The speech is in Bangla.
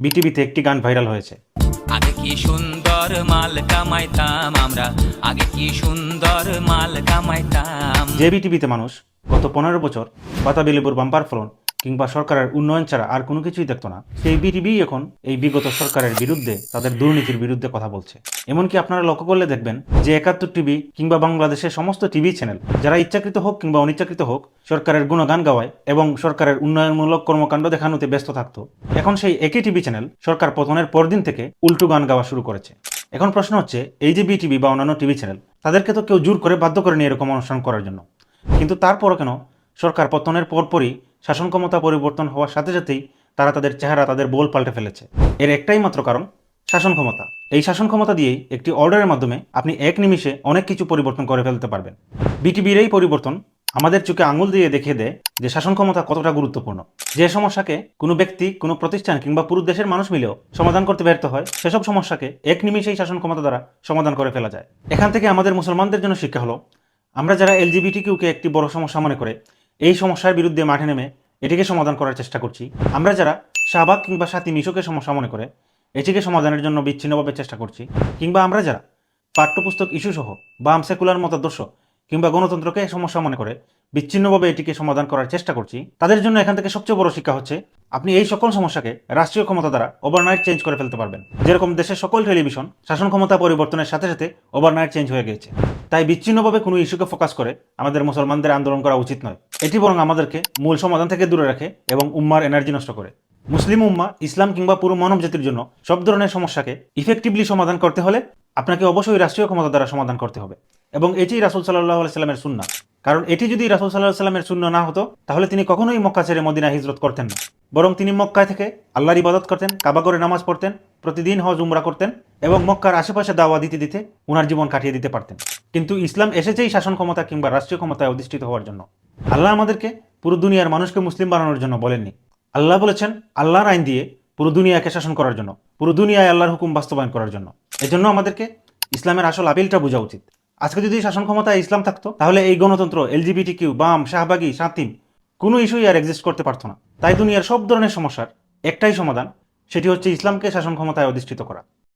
বিটিভিতে একটি গান ভাইরাল হয়েছে। আগে কি সুন্দর মাল কামাইতাম আমরা? আগে কি সুন্দর মাল কামাইতাম? যে বিটিভিতে মানুষ গত পনেরো বছর বাতাবি লেবুর বাম্পার ফলন কিংবা সরকারের উন্নয়ন ছাড়া আর কোনো কিছুই দেখতো না। সেই বিটিভি এখন এই বিগত সরকারের বিরুদ্ধে তাদের দুর্নীতির বিরুদ্ধে কথা বলছে। এমনকি আপনারা লক্ষ্য করলে দেখবেন যে একাত্তর টিভি কিংবা বাংলাদেশের সমস্ত টিভি চ্যানেল, যারা ইচ্ছাকৃত হোক কিংবা অনিচ্ছাকৃত হোক, সরকারের গুণগান গাওয়ায় এবং সরকারের উন্নয়নমূলক কর্মকাণ্ড দেখানোতে ব্যস্ত থাকতো। এখন সেই একই টিভি চ্যানেল সরকার পতনের পরদিন থেকে উল্টো গান গাওয়া শুরু করেছে। এখন প্রশ্ন হচ্ছে, এই যে বিটিভি বা অন্যান্য টিভি চ্যানেল, তাদেরকে তো কেউ জোর করে বাধ্য করে নিয়ে এরকম অনুষ্ঠান করার জন্য। কিন্তু তারপরও কেন সরকার পতনের পরপরই শাসন ক্ষমতা পরিবর্তন হওয়ার সাথে সাথেই তারা তাদের চেহারা, তাদের বোল পাল্টে ফেলেছে। এর একটাই মাত্র কারণ শাসন ক্ষমতা এই শাসন ক্ষমতা দিয়েই একটি অর্ডারের মাধ্যমে আপনি এক নিমিষে অনেক কিছু পরিবর্তন করে ফেলতে পারবেন। বিটিভির এই পরিবর্তন আমাদের চোখে আঙুল দিয়ে দেখিয়ে দেয় যে শাসন ক্ষমতা কতটা গুরুত্বপূর্ণ। যে সমস্যাকে কোনো ব্যক্তি, কোনো প্রতিষ্ঠান কিংবা পুরো দেশের মানুষ মিলেও সমাধান করতে ব্যর্থ হয়, সেসব সমস্যাকে এক নিমিষেই শাসন ক্ষমতা দ্বারা সমাধান করে ফেলা যায়। এখান থেকে আমাদের মুসলমানদের জন্য শিক্ষা হলো, আমরা যারা এলজিবিটি কিউকে একটি বড় সমস্যা মনে করে এই সমস্যার বিরুদ্ধে মাঠে নেমে এটিকে সমাধান করার চেষ্টা করছি। আমরা যারা শাহবাগ কিংবা সাথী মিশুকে সমস্যা মনে করে, এটিকে সমাধানের জন্য বিচ্ছিন্নভাবে চেষ্টা করছি। কিংবা আমরা যারা পাঠ্যপুস্তক ইস্যু সহ বাম সেকুলার মতাদর্শ কিংবা গণতন্ত্রকে সমস্যা মনে করে বিচ্ছিন্নভাবে এটিকে সমাধান করার চেষ্টা করছি, তাদের জন্য এখান থেকে সবচেয়ে বড় শিক্ষা হচ্ছে, আপনি এই সকল সমস্যাকে রাষ্ট্রীয় ক্ষমতা দ্বারা ওভারনাইট চেঞ্জ করে ফেলতে পারবেন। যেরকম দেশের সকল টেলিভিশন শাসন ক্ষমতা পরিবর্তনের সাথে সাথে ওভারনাইট চেঞ্জ হয়ে গিয়েছে। তাই বিচ্ছিন্নভাবে কোনো ইস্যুকে ফোকাস করে আমাদের মুসলমানদের আন্দোলন করা উচিত নয়। এটি বরং আমাদেরকে মূল সমাধান থেকে দূরে রাখে এবং উম্মার এনার্জি নষ্ট করে। মুসলিম উম্মা, ইসলাম কিংবা পুরো মানব জাতির জন্য সব ধরনের সমস্যাকে ইফেক্টিভলি সমাধান করতে হলে আপনাকে অবশ্যই রাষ্ট্রীয় ক্ষমতা দ্বারা সমাধান করতে হবে এবং এটি রাসুল সাল্লাহ সাল্লামের সুন্না কারণ এটি যদি রাসুল সাল্লাহ সাল্লামের শূন্য না হতো, তাহলে তিনি কখনোই মক্কা ছেড়ে মদিনা হিজরত করতেন না। বরং তিনি মক্কায় থেকে আল্লাহর ইবাদত করতেন কাবাগরে নামাজ পড়তেন, প্রতিদিন হজ, উমরা করতেন এবং মক্কার আশেপাশে দাওয়া দিতে দিতে ওনার জীবন কাটিয়ে দিতে পারতেন। কিন্তু ইসলাম এসেছেই শাসন ক্ষমতা কিংবা রাষ্ট্রীয় ক্ষমতায় অধিষ্ঠিত হওয়ার জন্য। আল্লাহ আমাদেরকে পুরো দুনিয়ার মানুষকে মুসলিম বানানোর জন্য বলেননি। আল্লাহ বলেছেন, আল্লাহর আইন দিয়ে পুরো দুনিয়াকে শাসন করার জন্য, পুরো দুনিয়ায় আল্লাহর হুকুম বাস্তবায়ন করার জন্য। এজন্য আমাদেরকে ইসলামের আসল আপিলটা বোঝা উচিত। আজকে যদি শাসন ক্ষমতায় ইসলাম থাকতো, তাহলে এই গণতন্ত্র এলজিবিটি কিউ বাম, শাহবাগি সাতিম কোনো ইস্যুই আর এক্সিস্ট করতে পারতো না। তাই দুনিয়ার সব ধরনের সমস্যার একটাই সমাধান, সেটি হচ্ছে ইসলামকে শাসন ক্ষমতায় অধিষ্ঠিত করা।